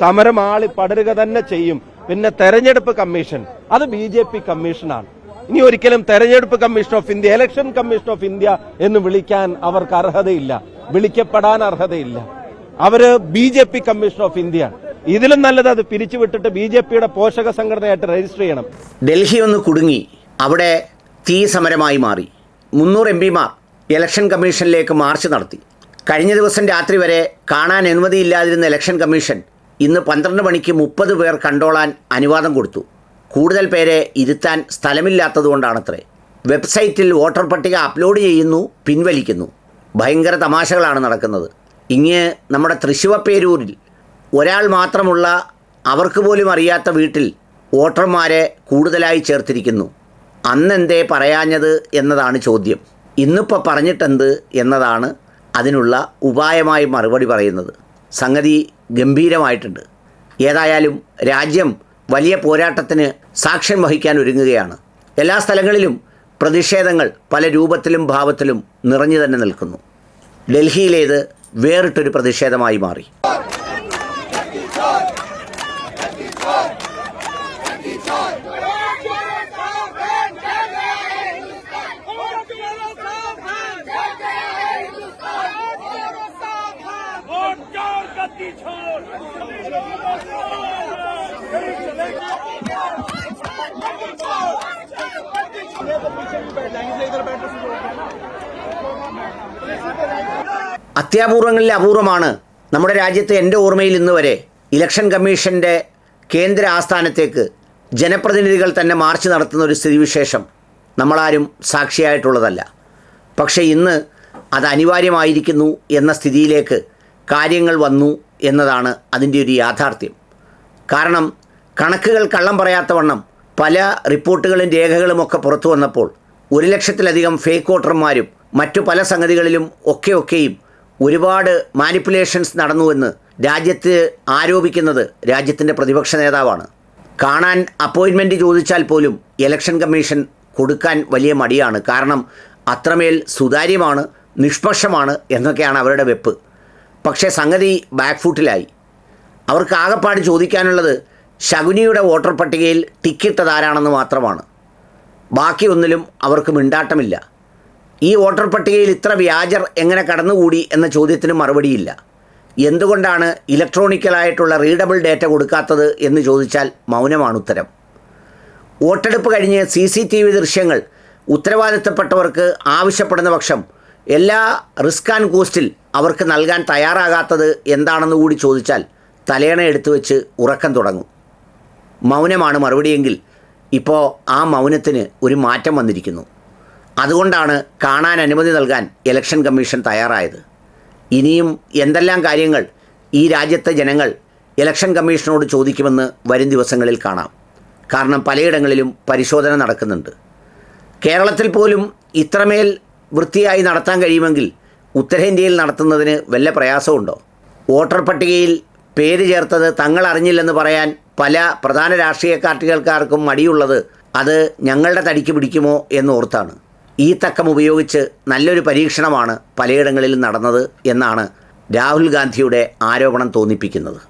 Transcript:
സമരം ആളി പടരുക തന്നെ ചെയ്യും. പിന്നെ തെരഞ്ഞെടുപ്പ് കമ്മീഷൻ. അത് ബി ജെ പി കമ്മീഷനാണ്. ഇനി ഒരിക്കലും തെരഞ്ഞെടുപ്പ് commission of India election commission of India എന്ന് വിളിക്കാൻ അവർക്ക് അർഹതയില്ല. വിളിക്കപ്പെടാൻ അർഹതയില്ല. അവർ B J P commission of India ഇതിലും നല്ലത് അത് പിരിച്ചുവിട്ടിട്ട് ബി ജെ പിയുടെ പോഷക സംഘടനയായിട്ട് രജിസ്റ്റർ ചെയ്യണം. ഡൽഹി ഒന്ന് കുടുങ്ങി. അവിടെ തീ സമരമായി മാറി. മുന്നൂറ് എം പിമാർ ഇലക്ഷൻ കമ്മീഷനിലേക്ക് മാർച്ച് നടത്തി. കഴിഞ്ഞ ദിവസം രാത്രി വരെ കാണാൻ അനുമതിയില്ലാതിരുന്ന ഇലക്ഷൻ കമ്മീഷൻ ഇന്ന് പന്ത്രണ്ട് മണിക്ക് മുപ്പത് പേർ കണ്ടോളാൻ അനുവാദം കൊടുത്തു. കൂടുതൽ പേരെ ഇരുത്താൻ സ്ഥലമില്ലാത്തതുകൊണ്ടാണത്രേ. വെബ്സൈറ്റിൽ വോട്ടർ പട്ടിക അപ്ലോഡ് ചെയ്യുന്നു പിൻവലിക്കുന്നു. ഭയങ്കര തമാശകളാണ് നടക്കുന്നത്. ഇങ്ങ് നമ്മുടെ തൃശ്ശുവപ്പേരൂരിൽ ഒരാൾ മാത്രമുള്ള അവർക്ക് പോലും അറിയാത്ത വീട്ടിൽ വോട്ടർമാരെ കൂടുതലായി ചേർത്തിരിക്കുന്നു. അന്നെന്തേ പറയാഞ്ഞത് എന്നതാണ് ചോദ്യം. ഇന്നിപ്പോൾ പറഞ്ഞിട്ടെന്ത് എന്നതാണ് അതിനുള്ള ഉപായമായി മറുപടി പറയുന്നത്. സംഗതി ഗംഭീരമായിട്ടുണ്ട്. ഏതായാലും രാജ്യം വലിയ പോരാട്ടത്തിന് സാക്ഷ്യം വഹിക്കാൻ ഒരുങ്ങുകയാണ്. എല്ലാ സ്ഥലങ്ങളിലും പ്രതിഷേധങ്ങൾ പല രൂപത്തിലും ഭാവത്തിലും നിറഞ്ഞു തന്നെ നിൽക്കുന്നു. ഡൽഹിയിലേത് വേറിട്ടൊരു പ്രതിഷേധമായി മാറി. അത്യാപൂർവങ്ങളിൽ അപൂർവമാണ് നമ്മുടെ രാജ്യത്ത് എന്റെ ഓർമ്മയിൽ ഇന്ന് വരെ ഇലക്ഷൻ കമ്മീഷന്റെ കേന്ദ്ര ആസ്ഥാനത്തേക്ക് ജനപ്രതിനിധികൾ തന്നെ മാർച്ച് നടത്തുന്ന ഒരു സ്ഥിതിവിശേഷം നമ്മളാരും സാക്ഷിയായിട്ടുള്ളതല്ല. പക്ഷേ ഇന്ന് അത് അനിവാര്യമായിരിക്കുന്നു എന്ന സ്ഥിതിയിലേക്ക് കാര്യങ്ങൾ വന്നു എന്നതാണ് അതിന്റെ ഒരു യാഥാർത്ഥ്യം. കാരണം കണക്കുകൾ കള്ളം പറയാത്തവണ്ണം പല റിപ്പോർട്ടുകളും രേഖകളും ഒക്കെ പുറത്തു വന്നപ്പോൾ ഒരു ലക്ഷത്തിലധികം ഫേക്ക് വോട്ടർമാരും മറ്റു പല സംഗതികളിലും ഒക്കെ ഒക്കെയും ഒരുപാട് മാനിപ്പുലേഷൻസ് നടന്നുവെന്ന് രാജ്യത്ത് ആരോപിക്കുന്നത് രാജ്യത്തിന്റെ പ്രതിപക്ഷ നേതാവാണ്. കാണാൻ അപ്പോയിൻമെന്റ് ചോദിച്ചാൽ പോലും ഇലക്ഷൻ കമ്മീഷൻ കൊടുക്കാൻ വലിയ മടിയാണ്. കാരണം അത്രമേൽ സുതാര്യമാണ് നിഷ്പക്ഷമാണ് എന്നൊക്കെയാണ് അവരുടെ വെപ്പ്. പക്ഷേ സംഗതി ബാക്ക് ഫുട്ടിലായി അവർക്ക് ആകെപ്പാട് ചോദിക്കാനുള്ളത് ശകുനിയുടെ വോട്ടർ പട്ടികയിൽ ടിക്കിട്ടത് ആരാണെന്ന് മാത്രമാണ്. ബാക്കിയൊന്നിലും അവർക്ക് മിണ്ടാട്ടമില്ല. ഈ വോട്ടർ പട്ടികയിൽ ഇത്ര വ്യാജർ എങ്ങനെ കടന്നുകൂടി എന്ന ചോദ്യത്തിന് മറുപടിയില്ല. എന്തുകൊണ്ടാണ് ഇലക്ട്രോണിക്കലായിട്ടുള്ള റീഡബിൾ ഡേറ്റ കൊടുക്കാത്തത് എന്ന് ചോദിച്ചാൽ മൗനമാണ് ഉത്തരം. വോട്ടെടുപ്പ് കഴിഞ്ഞ് സി സി ടി വി ദൃശ്യങ്ങൾ ഉത്തരവാദിത്തപ്പെട്ടവർക്ക് ആവശ്യപ്പെടുന്ന പക്ഷം എല്ലാ റിസ്ക് ആൻഡ് കോസ്റ്റിൽ അവർക്ക് നൽകാൻ തയ്യാറാകാത്തത് എന്താണെന്ന് കൂടി ചോദിച്ചാൽ തലയണ എടുത്തു വെച്ച് ഉറക്കം തുടങ്ങും. മൗനമാണ് മറുപടിയെങ്കിൽ ഇപ്പോൾ ആ മൗനത്തിന് ഒരു മാറ്റം വന്നിരിക്കുന്നു. അതുകൊണ്ടാണ് കാണാൻ അനുമതി നൽകാൻ ഇലക്ഷൻ കമ്മീഷൻ തയ്യാറായത്. ഇനിയും എന്തെല്ലാം കാര്യങ്ങൾ ഈ രാജ്യത്തെ ജനങ്ങൾ ഇലക്ഷൻ കമ്മീഷനോട് ചോദിക്കുമെന്ന് വരും ദിവസങ്ങളിൽ കാണാം. കാരണം പലയിടങ്ങളിലും പരിശോധന നടക്കുന്നുണ്ട്. കേരളത്തിൽ പോലും ഇത്രമേൽ വൃത്തിയായി നടത്താൻ കഴിയുമെങ്കിൽ ഉത്തരേന്ത്യയിൽ നടത്തുന്നതിന് വല്ല പ്രയാസമുണ്ടോ? വോട്ടർ പട്ടികയിൽ പേര് ചേർത്തത് തങ്ങൾ അറിഞ്ഞില്ലെന്ന് പറയാൻ പല പ്രധാന രാഷ്ട്രീയ പാർട്ടികൾക്കാർക്കും മടിയുള്ളത് അത് ഞങ്ങളുടെ തടിക്ക് പിടിക്കുമോ എന്നോർത്താണ് ഈ തക്കം ഉപയോഗിച്ച് നല്ലൊരു പരീക്ഷണമാണ് പലയിടങ്ങളിലും നടന്നത് എന്നാണ് രാഹുൽ ഗാന്ധിയുടെ ആരോപണം തോന്നിപ്പിക്കുന്നത്.